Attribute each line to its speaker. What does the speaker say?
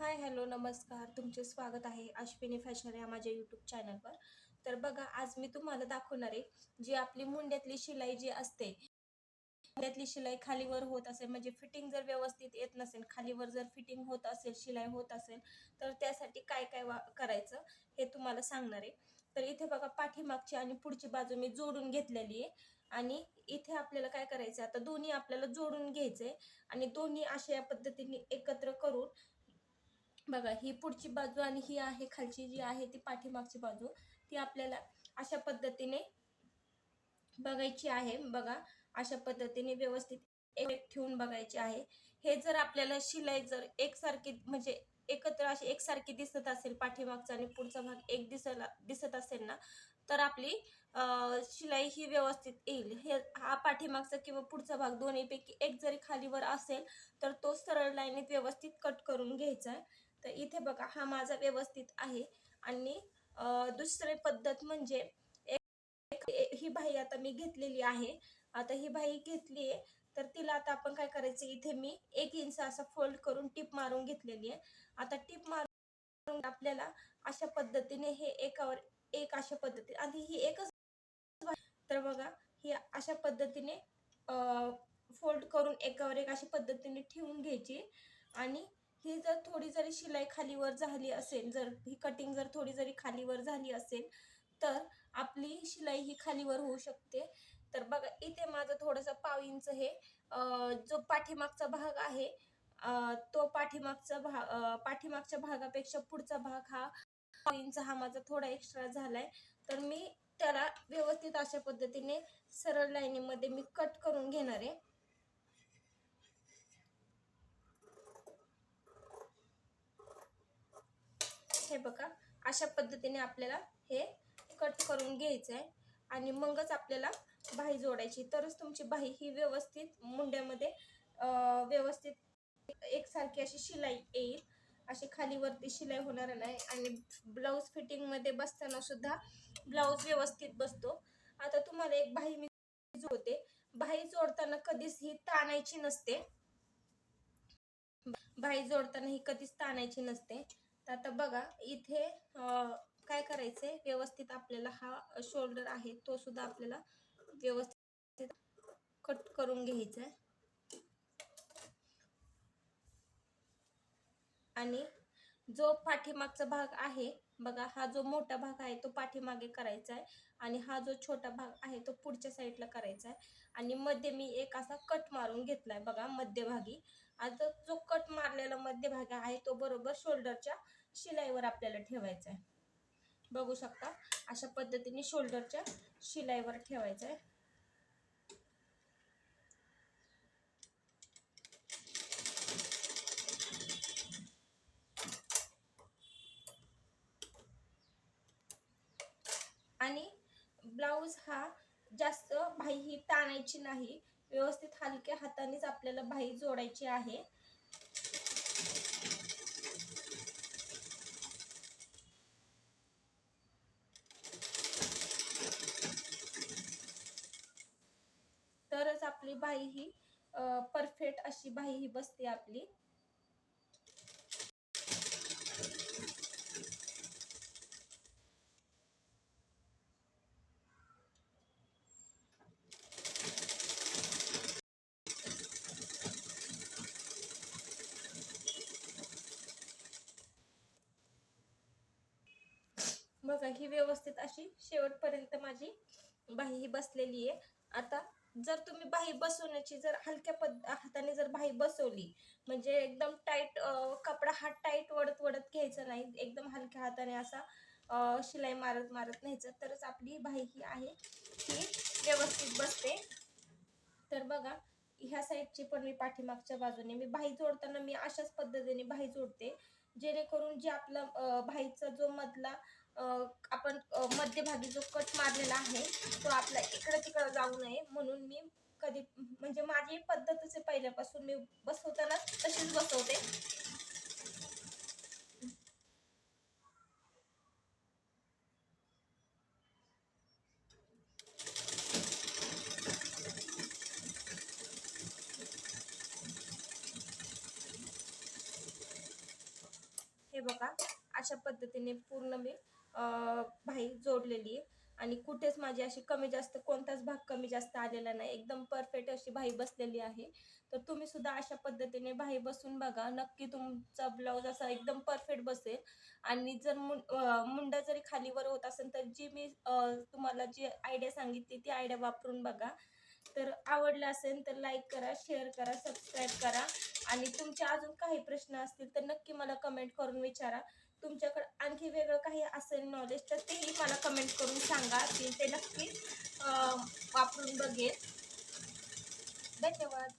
Speaker 1: Hi hello नमस्कार. तुमचे स्वागत आहे अश्विनी फॅशन या माझ्या यूट्यूब चॅनलवर तर बघा आज मी तुम्हाला दाखवणार आहे जी आपली मुंड्यातली शिलाई जी असते मुंड्यातली शिलाई खालीवर होत असेल म्हणजे फिटिंग जर व्यवस्थित येत नसेल खालीवर जर फिटिंग होत असेल शिलाई होत असेल तर त्यासाठी काय काय वा करायचं हे तुम्हाला सांगणार आहे. तर इथे बघा पाठीमागची आणि पुढची बाजू मी जोडून घेतलेली आहे. आणि इथे आपल्याला काय करायचं आता दोन्ही आपल्याला जोडून घ्यायचंय आणि दोन्ही अशा या पद्धतीने एकत्र करून बघा ही पुढची बाजू आणि ही आहे खालची जी आहे ती पाठीमागची बाजू. ती आपल्याला अशा पद्धतीने बघायची आहे. बघा अशा पद्धतीने व्यवस्थित एक ठेवून बघायची आहे. हे जर आपल्याला शिलाई जर एकसारखी म्हणजे एकत्र अशी एकसारखी दिसत असेल पाठीमागचा आणि पुढचा भाग एक दिसला दिसत असेल ना तर आपली शिलाई ही व्यवस्थित येईल. हे हा पाठीमागचा किंवा पुढचा भाग दोन्हीपैकी एक जरी खालीवर असेल तर तो सरळ लाईनीत व्यवस्थित कट करून घ्यायचा आहे. तर इथे बघा हा माझा व्यवस्थित आहे. आणि दुसरी पद्धत म्हणजे एक ही बाही आता मी घेतलेली आहे. आता ही बाही घेतली आहे तर तिला आता आपण काय करायचं इथे मी एक इंच असा फोल्ड करून टिप मारून घेतलेली आहे. आता टिप मारून आपल्याला अशा पद्धतीने हे एकावर एक अशा पद्धती आणि ही एकच तर बघा ही अशा पद्धतीने फोल्ड करून एकावर एक अशा पद्धतीने ठेवून घ्यायची. आणि ही जर थोडी जरी शिलाई खालीवर झाली असेल जर ही कटिंग जर थोडी जरी खालीवर झाली असेल तर आपली शिलाई ही खालीवर होऊ शकते. तर बघा इथे माझं थोडंसं पाव इंच हे जो पाठीमागचा भाग आहे तो पाठीमागचा भाग पाठीमागच्या भागापेक्षा पुढचा भाग हा पाव इंच हा माझा थोडा एक्स्ट्रा झालाय. तर मी त्याला व्यवस्थित अशा पद्धतीने सरळ लाईनीमध्ये मी कट करून घेणार आहे. आहे बघा. अशा पद्धतीने आपल्याला हे कट करून घ्यायचं आहे आणि मगच आपल्याला बाही जोडायची. तरच तुमची बाही ही व्यवस्थित मुंड्यामध्ये व्यवस्थित एकसारखी अशी शिलाई येईल. अशी खालीवरती शिलाई होणार नाही. आणि ब्लाऊज फिटिंगमध्ये बसताना सुद्धा ब्लाऊज व्यवस्थित बसतो. आता तुम्हाला एक बाही मी जोडते. बाही जोडताना कधीच ही ताणायची नसते. बाही जोडताना ही कधीच ताणायची नसते. तर आता बघा इथे काय काय करायचंय? व्यवस्थित आपल्याला हा शोल्डर आहे तो सुद्धा आपल्याला व्यवस्थित कट करून घ्यायचा आहे आणि जो पाठीमागचा भाग आहे बघा हा जो मोठा भाग आहे तो पाठीमागे करायचा आहे आणि हा जो छोटा भाग आहे तो पुढच्या साईडला करायचा आहे. आणि मध्ये मी एक असा कट मारून घेतलाय बघा मध्यभागी. आता जो कट मारलेला मध्यभागी आहे तो बरोबर शोल्डरच्या शिलाईवर आपल्याला ठेवायचा आहे. बघू शकता अशा पद्धतीने शोल्डरच्या शिलाईवर ठेवायचं आहे आणि ब्लाऊज हा जास्त भाई ही ताणायची नाही. व्यवस्थित हलक्या हातानेच आपल्याला भाई जोडायची आहे. तरच आपली भाई ही परफेक्ट अशी बाई ही बसते आपली. बघा ही व्यवस्थित अशी शेवटपर्यंत माझी बाही ही बसलेली आहे. आता जर तुम्ही बाही बसवण्याची जर हलक्या पद हाताने जर बाही बसवली म्हणजे एकदम टाईट कपडा हा टाईट वडत वडत घ्यायचा नाही एकदम हलक्या हाताने असा शिलाई मारत मारत न्यायचं तरच आपली बाही ही आहे ती व्यवस्थित बसते. तर बघा ह्या साईडची पण मी पाठीमागच्या बाजूने मी बाही जोडताना मी अशाच पद्धतीने बाही जोडते जेणेकरून जे आपला अं, बाहीचा जो मधला आपण मध्यभागी जो कट मारलेला आहे तो आपला इकडं तिकडं जाऊ नये. म्हणून मी कधी म्हणजे माझी पद्धतच आहे पहिल्यापासून. मी बसवताना तशीच बसवते. हे बघा अशा पद्धतीने पूर्ण मी भाई जोडलेली आहे. आणि कुठेच माझी अशी कमी जास्त कोणताच भाग कमी जास्त आलेला नाही. एकदम परफेक्ट अशी भाई बसलेली आहे. तर तुम्ही सुद्धा अशा पद्धतीने भाई बसून बघा. नक्की तुमचा ब्लाऊज असा एकदम परफेक्ट बसेल. आणि जर मुं मुंडा जरी खालीवर होत असेल तर जी मी तुम्हाला जी आयडिया सांगितली ती आयडिया वापरून बघा. तर आवडलं असेल तर लाईक करा शेअर करा सबस्क्राईब करा. आणि तुमचे अजून काही प्रश्न असतील तर नक्की मला कमेंट करून विचारा. तुमच्याकडे आणखी वेगळं काही असेल नॉलेज तर तेही मला कमेंट करून सांगा. की ते नक्की वापरून बघेल धन्यवाद.